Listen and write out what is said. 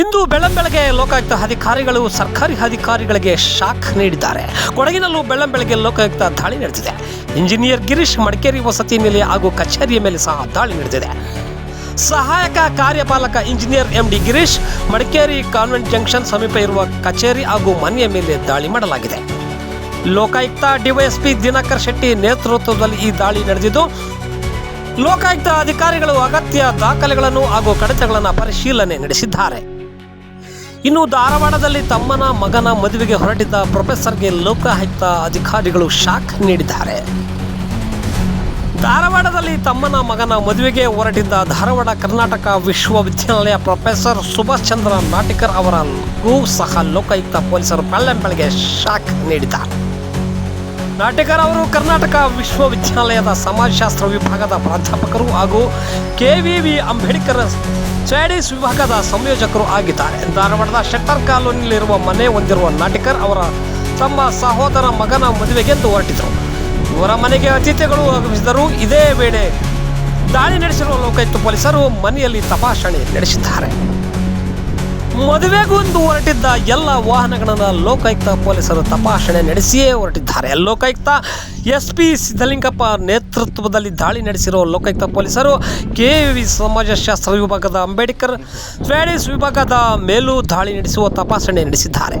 ಇಂದು ಬೆಳ್ಳಂಬೆಳಗ್ಗೆ ಲೋಕಾಯುಕ್ತ ಅಧಿಕಾರಿಗಳು ಸರ್ಕಾರಿ ಅಧಿಕಾರಿಗಳಿಗೆ ಶಾಕ್ ನೀಡಿದ್ದಾರೆ. ಕೊಡಗಿನಲ್ಲೂ ಬೆಳ್ಳಂಬೆಳಗ್ಗೆ ಲೋಕಾಯುಕ್ತ ದಾಳಿ ನಡೆದಿದೆ. ಇಂಜಿನಿಯರ್ ಗಿರೀಶ್ ಮಡಿಕೇರಿ ವಸತಿ ನಿಲಯ ಹಾಗೂ ಕಚೇರಿಯ ಮೇಲೆ ಸಹ ದಾಳಿ ನಡೆದಿದೆ. ಸಹಾಯಕ ಕಾರ್ಯಪಾಲಕ engineer M D Girish, Madikeri convent junction ಸಮೀಪ ಇರುವ ಕಚೇರಿ ಹಾಗೂ ಮನೆಯ ಮೇಲೆ ದಾಳಿ ಮಾಡಲಾಗಿದೆ. ಲೋಕಾಯುಕ್ತ ಡಿವೈಎಸ್ಪಿ ದಿನಕರ್ ಶೆಟ್ಟಿ ನೇತೃತ್ವದಲ್ಲಿ ಈ ದಾಳಿ ನಡೆದಿದ್ದು, ಲೋಕಾಯುಕ್ತ ಅಧಿಕಾರಿಗಳು ಅಗತ್ಯ ದಾಖಲೆಗಳನ್ನು ಹಾಗೂ ಕಡತಗಳನ್ನು ಪರಿಶೀಲನೆ ನಡೆಸಿದ್ದಾರೆ. ಇನ್ನು ಧಾರವಾಡದಲ್ಲಿ ತಮ್ಮನ ಮಗನ ಮದುವೆಗೆ ಹೊರಟಿದ್ದ ಪ್ರೊಫೆಸರ್ಗೆ ಲೋಕಾಯುಕ್ತ ಅಧಿಕಾರಿಗಳು ಶಾಕ್ ನೀಡಿದ್ದಾರೆ. ಧಾರವಾಡದಲ್ಲಿ ತಮ್ಮನ ಮಗನ ಮದುವೆಗೆ ಹೊರಟಿದ್ದ ಧಾರವಾಡ ಕರ್ನಾಟಕ ವಿಶ್ವವಿದ್ಯಾನಿಲಯ ಪ್ರೊಫೆಸರ್ ಸುಭಾಷ್ ಚಂದ್ರ ನಾಟಿಕರ್ ಅವರಿಗೂ ಸಹ ಲೋಕಾಯುಕ್ತ ಪೊಲೀಸರು ಬೆಳ್ಳಂಬೆಳಗ್ಗೆ ಶಾಕ್ ನೀಡಿದ್ದಾರೆ. ನಾಟಿಕರ್ ಅವರು ಕರ್ನಾಟಕ ವಿಶ್ವವಿದ್ಯಾಲಯದ ಸಮಾಜಶಾಸ್ತ್ರ ವಿಭಾಗದ ಪ್ರಾಧ್ಯಾಪಕರು ಹಾಗೂ ಕೆವಿವಿ ಅಂಬೇಡ್ಕರ್ ಸ್ಟಡೀಸ್ ವಿಭಾಗದ ಸಂಯೋಜಕರು ಆಗಿದ್ದಾರೆ. ಧಾರವಾಡದ ಶೆಟ್ಟರ್ ಕಾಲೋನಿಯಲ್ಲಿರುವ ಮನೆ ಹೊಂದಿರುವ ನಾಟಿಕರ್ ಅವರ ತಮ್ಮ ಸಹೋದರ ಮಗನ ಮದುವೆಗೆಂದು ಹೊರಟಿದ್ದರು ಇವರ ಮನೆಗೆ ಅತಿಥಿಗಳು ಆಗಮಿಸಿದರು ಇದೇ ವೇಳೆ ದಾಳಿ ನಡೆಸಿರುವ ಲೋಕಾಯುಕ್ತ ಪೊಲೀಸರು ಮನೆಯಲ್ಲಿ ತಪಾಸಣೆ ನಡೆಸಿದ್ದಾರೆ. ಮದುವೆಗೊಂದು ಹೊರಟಿದ್ದ ಎಲ್ಲ ವಾಹನಗಳನ್ನು ಲೋಕಾಯುಕ್ತ ಪೊಲೀಸರು ತಪಾಸಣೆ ನಡೆಸಿಯೇ ಹೊರಟಿದ್ದಾರೆ. ಲೋಕಾಯುಕ್ತ ಎಸ್ ಪಿ ಸಿದ್ದಲಿಂಗಪ್ಪ ನೇತೃತ್ವದಲ್ಲಿ ದಾಳಿ ನಡೆಸಿರುವ ಲೋಕಾಯುಕ್ತ ಪೊಲೀಸರು ಕೆವಿ ಸಮಾಜಶಾಸ್ತ್ರ ವಿಭಾಗದ ಅಂಬೇಡ್ಕರ್ ಸ್ಟಡೀಸ್ ವಿಭಾಗದ ಮೇಲೂ ದಾಳಿ ನಡೆಸುವ ತಪಾಸಣೆ ನಡೆಸಿದ್ದಾರೆ.